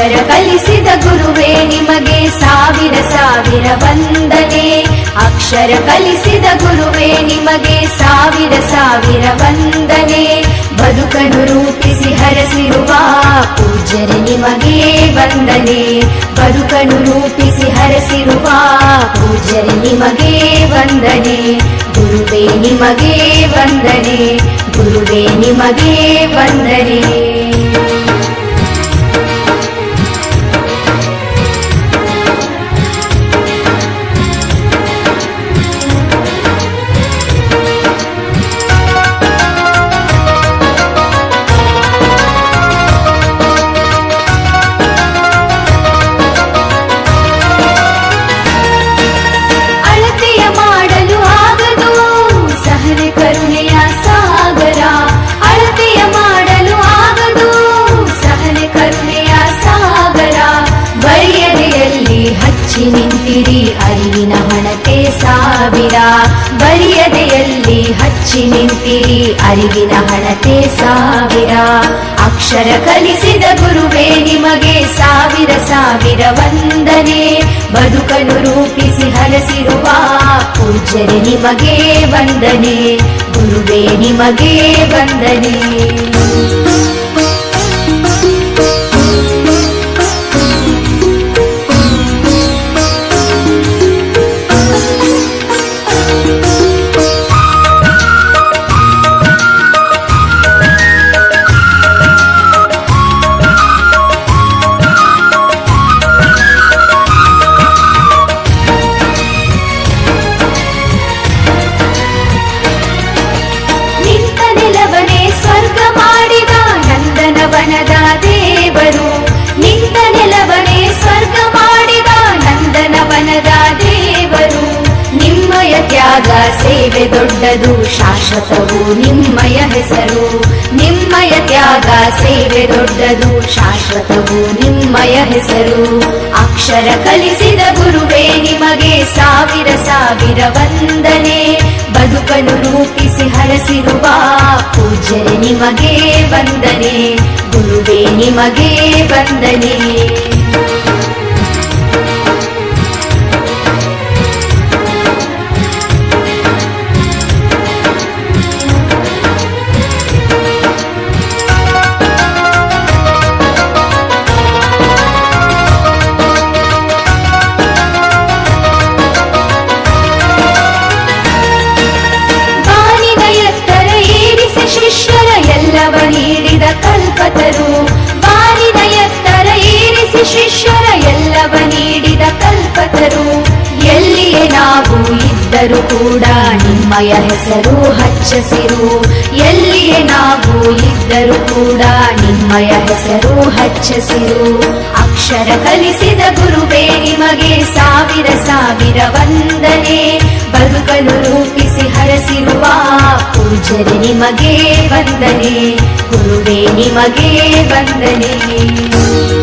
ಅಕ್ಷರ ಕಲಿಸಿದ ಗುರುವೇ, ನಿಮಗೆ ಸಾವಿರ ಸಾವಿರ ವಂದನೆ. ಅಕ್ಷರ ಕಲಿಸಿದ ಗುರುವೇ, ನಿಮಗೆ ಸಾವಿರ ಸಾವಿರ ವಂದನೆ. ಬದುಕನ್ನು ರೂಪಿಸಿ ಹರಸಿರುವ ಪೂಜ್ಯರೆ, ನಿಮಗೆ ವಂದನೆ. ಬದುಕನ್ನು ರೂಪಿಸಿ ಹರಸಿರುವ ಪೂಜ್ಯರೆ, ನಿಮಗೆ ವಂದನೆ. ಗುರುವೇ, ನಿಮಗೆ ವಂದನೆ. ಗುರುವೇ, ನಿಮಗೆ ವಂದನೆ. ನಿಂತಿರಿ ಅರಿವಿನ ಹಣತೆ ಸಾವಿರ. ಬರಿಯದೆಯಲ್ಲಿ ಹಚ್ಚಿ ನಿಂತಿರಿ ಅರಿವಿನ ಹಣತೆ ಸಾವಿರ. ಅಕ್ಷರ ಕಲಿಸಿದ ಗುರುವೇ ನಿಮಗೆ ಸಾವಿರ ಸಾವಿರ ವಂದನೆ. ಬದುಕನ್ನು ರೂಪಿಸಿ ಹಲಸಿರುವ ಪೂಜ್ಯರೆ ನಿಮಗೆ ವಂದನೆ. ಗುರುವೇ ನಿಮಗೆ ವಂದನೆ. ಸೇವೆ ದೊಡ್ಡದು ಶಾಶ್ವತವು ನಿಮ್ಮಯ ಹೆಸರು, ನಿಮ್ಮಯ ತ್ಯಾಗ ಸೇವೆ ದೊಡ್ಡದು ಶಾಶ್ವತವು ನಿಮ್ಮಯ ಹೆಸರು. ಅಕ್ಷರ ಕಲಿಸಿದ ಗುರುವೇ ನಿಮಗೆ ಸಾವಿರ ಸಾವಿರ ವಂದನೆ. ಬದುಕನ್ನು ರೂಪಿಸಿ ಹರಸಿರುವ ಪೂಜ್ಯರೆ ನಿಮಗೆ ವಂದನೆ. ಗುರುವೇ ನಿಮಗೆ ವಂದನೆ. ಶಿಷ್ಯರ ಎಲ್ಲವ ನೀಡಿದ ಕಲ್ಪತರು. ಎಲ್ಲಿಯೇ ನಾವು ಇದ್ದರೂ ಕೂಡ ನಿಮ್ಮಯ ಹೆಸರು ಹಚ್ಚಸಿರು. ಎಲ್ಲಿಯೇ ನಾವು ಇದ್ದರೂ ಕೂಡ ನಿಮ್ಮಯ ಹೆಸರು ಹಚ್ಚಸಿರು. ಅಕ್ಷರ ಕಲಿಸಿದ ಗುರುವೇ ನಿಮಗೆ ಸಾವಿರ ಸಾವಿರ ವಂದನೆ. ಬದುಕಲು ರೂಪಿಸಿ ಹರಸಿರುವ ಪೂಜರಿ ನಿಮಗೆ ವಂದನೆ. ಗುರುವೇ ನಿಮಗೆ ವಂದನೆ.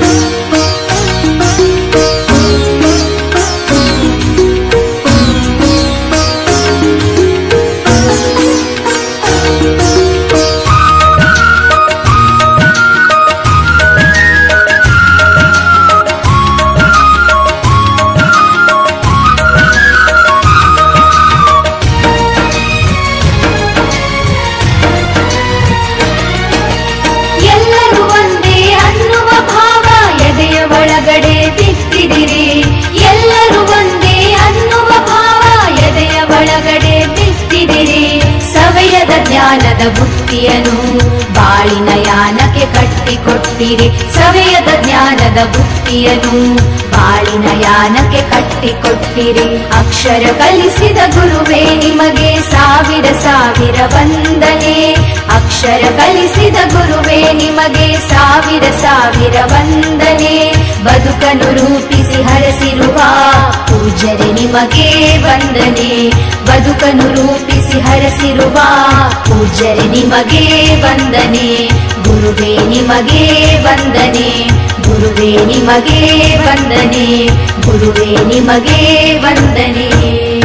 ಜ್ಞಾನದ ಬುತ್ತಿಯನು ಬಾಳಿನ ಯಾನಕ್ಕೆ ಕಟ್ಟಿಕೊಟ್ಟಿರಿ? ಸವಯದ ಜ್ಞಾನದ ಬುತ್ತಿಯನು ಬಾಳಿನ ಯಾನಕ್ಕೆ ಕಟ್ಟಿಕೊಟ್ಟಿರಿ? ಅಕ್ಷರ ಕಲಿಸಿದ ಗುರುವೇ ನಿಮಗೆ ಸಾವಿರ ಸಾವಿರ ವಂದನೆ. ಅಕ್ಷರ ಕಲಿಸಿದ ಗುರುವೇ ನಿಮಗೆ ಸಾವಿರ ಸಾವಿರ ವಂದನೆ. ಬದುಕನ್ನು ರೂಪಿಸಿ ಹರಸಿರುವ ಪೂಜರೆ ನಿಮಗೆ ವಂದನೆ. ಬದುಕನ್ನು ರೂಪಿಸಿ ಹರಸಿರುವ ಪೂಜರೆ ನಿಮಗೆ ವಂದನೆ. ಗುರುವೇ, ನಿಮಗೆ ವಂದನೆ. ಗುರುವೇ, ನಿಮಗೆ ವಂದನೆ. ಗುರುವೇ, ನಿಮಗೆ ವಂದನೆ.